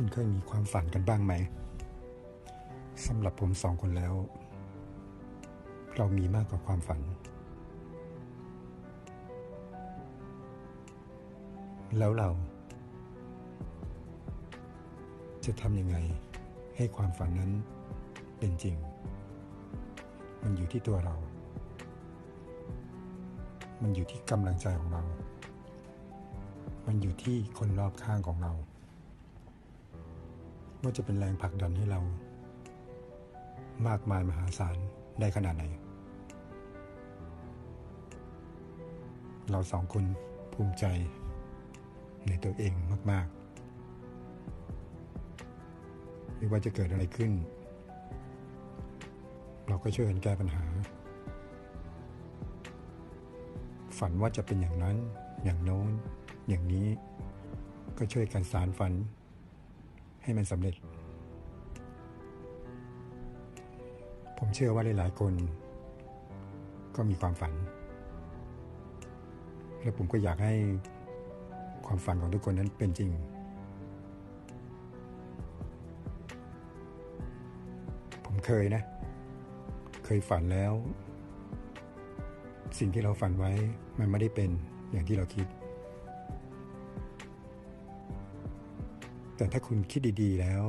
คุณเคยมีความฝันกันบ้างไหมสำหรับผมสองคนแล้ว เรามีมากกว่าความฝัน แล้วเรา จะทำยังไง ให้ความฝันนั้นเป็นจริง มันอยู่ที่ตัวเรา มันอยู่ที่กำลังใจของเรา มันอยู่ที่คนรอบข้างของเรา ว่าจะเป็นแรงผลักดันให้เรา มากมายมหาศาลได้ขนาดไหน เราสองคนภูมิใจในตัวเองมาก ๆ ไม่ว่าจะเกิดอะไรขึ้น เราก็ช่วยกันแก้ปัญหา ฝันว่าจะเป็นอย่างนั้น อย่างโน้น อย่างนี้ ก็ช่วยกันสารฝัน ให้มันสำเร็จ ผมเชื่อว่าหลายๆคน ก็มีความฝัน และผมก็อยากให้ความฝันของทุกคนนั้นเป็นจริง ผมเคยนะ เคยฝันแล้ว สิ่งที่เราฝันไว้มันไม่ได้เป็นอย่างที่เราคิด แต่ถ้าคุณคิดดีๆแล้ว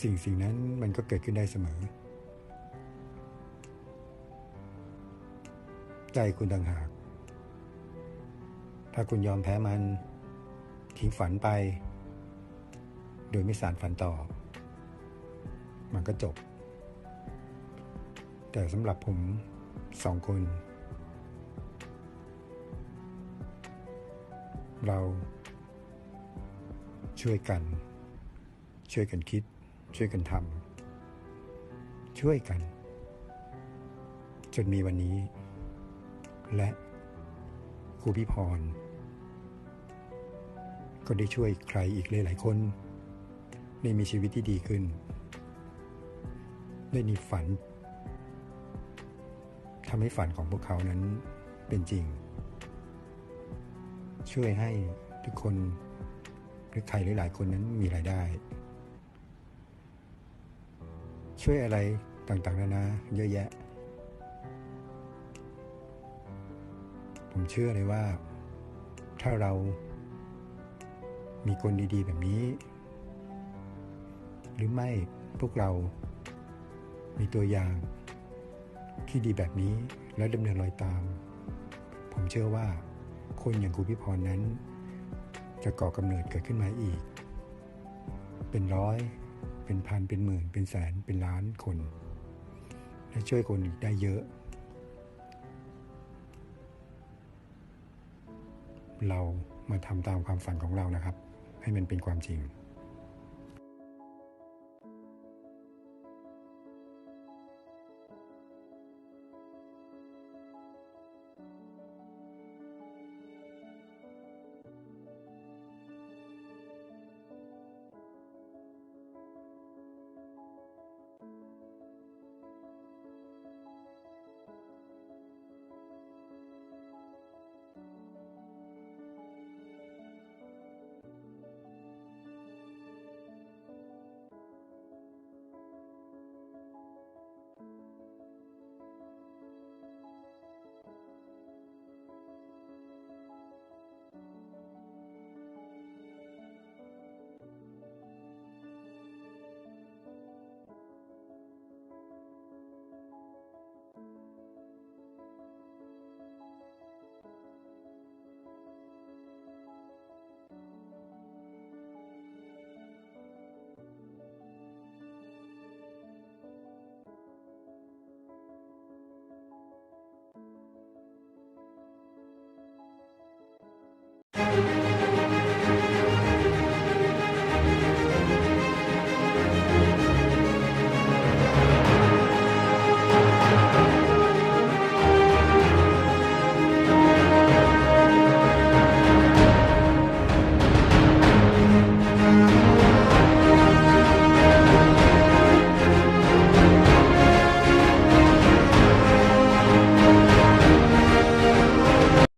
สิ่งสิ่งนั้นมันก็เกิดขึ้นได้เสมอ ใจคุณต่างหาก ถ้าคุณยอมแพ้มัน ทิ้งฝันไป โดยไม่สารฝันต่อ มันก็จบ แต่สำหรับผมสองคน เรา ช่วยกัน ช่วยกันคิด ช่วยกันทำช่วยกัน จนมีวันนี้ และครูพิพร ก็ได้ช่วยใครอีกหลายๆคนได้มีชีวิตที่ดีขึ้น ได้มีฝันทำให้ฝันของพวกเขานั้นเป็นจริง ช่วยให้ทุกคน หรือใครหรือหลายคนนั้นมีรายได้ ช่วยอะไรต่างๆนานาเยอะแยะ ผมเชื่อเลยว่า ถ้าเรามีคนดีๆแบบนี้ หรือไม่พวกเรามีตัวอย่างที่ดีแบบนี้แล้วดำเนินรอยตาม ผมเชื่อว่าคนอย่างครูพิพรนั้น จะก่อกำเนิดเกิดขึ้นมาอีก เป็นร้อย เป็นพัน เป็นหมื่น เป็นแสน เป็นล้านคน และช่วยคนอีกได้เยอะ เรามาทำตามความฝันของเรานะครับ ให้มันเป็นความจริง